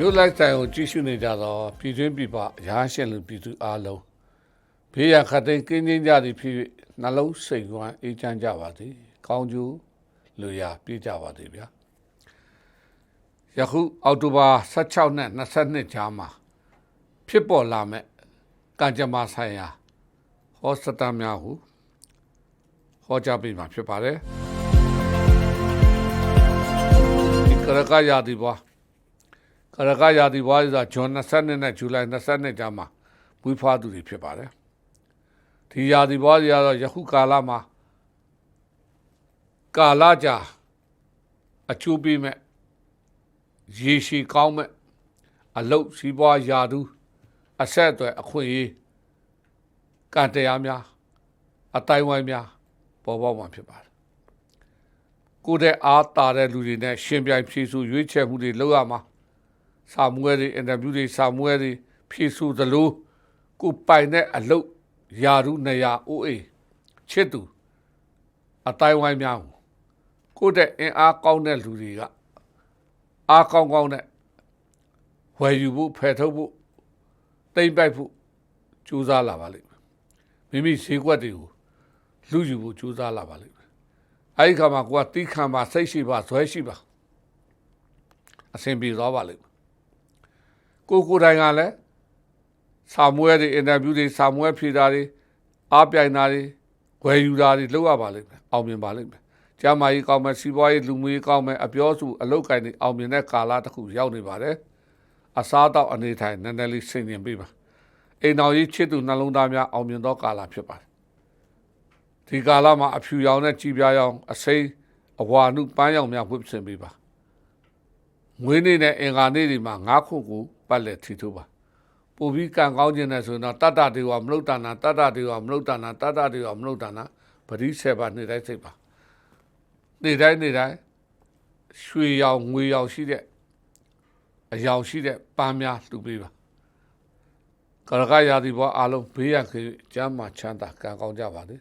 တို့လိုက်တိုင်ကိုကြည့်ရှုနေကြတော့ပြည်တွင်းပြည်ပရာရှင်လူပြည်သူအားလုံးဘေးရန်ခတ်သိမ်းကင်းကျင်းကြသည်ဖြစ်၍နှလုံးစိတ်ဝမ်းအေးချမ်းကြပါသည်ကောင်းကျိုးလူရာပြည့်ကြပါသည်ဗျာယခုအောက်တိုဘာ16နဲ့22ကြားမှာဖြစ်ပေါ်လာမဲ့ကံကြမ္မာဆိုင်ရာဟောစတာများဟုဟောကြားပေးမှာဖြစ်ပါတယ်ဒီကရကရာဒီပွား ကရကရာဒီဘွားဆိုတာဂျွန်22နဲ့ဇူလိုင်22ကြားမှာမွေးဖွားသူတွေဖြစ်ပါတယ်ဒီရာဒီဘွားတွေကတော့ယခုကာလမှာကာလကြာအချိုးပေးမဲ့ရေရှည်ကောင်းမဲ့အလုတ်စီးပွားရာသူအဆက်အသွယ်အခွင့်အရေးကံတရားများအတိုင်းဝိုင်းများပေါ်ပေါက်မှာဖြစ်ပါတယ်ကိုယ်တဲ့အားတာတဲ့လူတွေနဲ့ရှင်ပြိုင်ဖြည့်စုရွေးချယ်မှုတွေလုပ်ရမှာ စာမွဲတွေအင်တာဗျူးတွေစာမွဲတွေဖြည့်ဆို့သလိုကိုပိုင်တဲ့အလုတ်ယာရုနေရာအိုးအေးချစ်သူအတိုင်းဝိုင်းများကိုကိုယ့်တဲ့အင်အားကောင်းတဲ့လူတွေကအားကောင်းကောင်းနဲ့ဝယ်ယူဖို့ဖယ်ထုတ်ဖို့တိမ့်ပိုက်ဖို့ကြိုးစားလာပါလိမ့်မယ်မိမိဈေးကွက်တွေကိုလူယူဖို့ကြိုးစားလာပါလိမ့်မယ်အဲဒီခါမှာကိုကတီးခံပါစိတ်ရှိပါဇွဲရှိပါအဆင်ပြေသွားပါလိမ့်မယ် ကိုကိုယ်တိုင်ကလည်းစာမွဲတွေအင်တာဗျူးတွေစာမွဲဖြေတာတွေအားပြိုင်တာတွေဝယ်ယူတာတွေလုပ်ရပါလိမ့်မယ်အောင်မြင်ပါလိမ့်မယ်ကျမ်းမာရေးကောင်းမယ်စီးပွားရေးလူမှုရေးကောင်းမယ်အပြောစုအလုပ်ကိုင်တွေအောင်မြင်တဲ့ကာလတစ်ခုရောက်နေပါတယ်အစားတော့အနေထိုင်နည်းနည်းလေးဆင်ញင်ပေးပါအိမ်တော်ကြီးချစ်သူနှလုံးသားများအောင်မြင်သောကာလဖြစ်ပါတယ်ဒီကာလမှာအဖြူရောင်နဲ့ကြည်ပြားရောင်အစိမ်းအဝါနုပန်းရောင်များဝှက်ဆင်ပေးပါငွေနေ့နဲ့အင်္ဂါနေ့တွေမှာငါးခုကို ပတ်လက်ထီထိုးပါပို့ပြီးကံကောင်းခြင်းနဲ့ဆိုရင်တော့တတ္တတွေကမလုတ်တနာတတ္တတွေကမလုတ်တနာတတ္တတွေကမလုတ်တနာပရိဆေပါနေတိုင်းစိတ်ပါနေတိုင်းနေတိုင်းရွှေရောင်ငွေရောင်ရှိတဲ့အယောင်ရှိတဲ့ပန်းများလှူပေးပါကရကရာဒီဘောအလုံးဘေးရန်ခေကျမ်းမှာချမ်းသာကံကောင်းကြပါလေ